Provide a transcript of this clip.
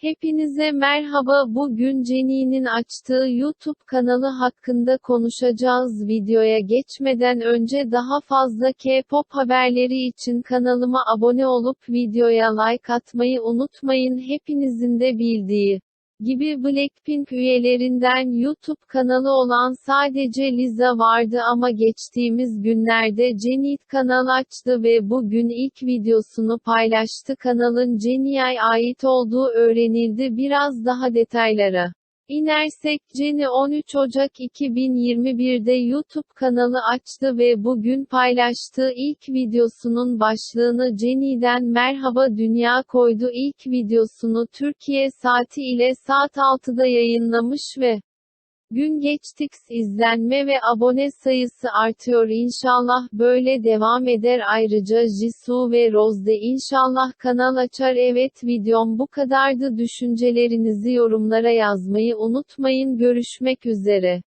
Hepinize merhaba. Bugün Jenny'nin açtığı YouTube kanalı hakkında konuşacağız. Videoya geçmeden önce daha fazla K-pop haberleri için kanalıma abone olup videoya like atmayı unutmayın. Hepinizin de bildiği gibi Blackpink üyelerinden YouTube kanalı olan sadece Lisa vardı ama geçtiğimiz günlerde Jennie kanal açtı ve bugün ilk videosunu paylaştı. Kanalın Jennie'ye ait olduğu öğrenildi. Biraz daha detaylara İnersek Jennie 13 Ocak 2021'de YouTube kanalı açtı ve bugün paylaştığı ilk videosunun başlığını Jennie'den Merhaba Dünya koydu. İlk videosunu Türkiye saati ile saat 6'da yayınlamış ve Gün geçtik izlenme ve abone sayısı artıyor. İnşallah böyle devam eder. Ayrıca Jisoo ve Rose inşallah kanal açar. Evet videom bu kadardı. Düşüncelerinizi yorumlara yazmayı unutmayın. Görüşmek üzere.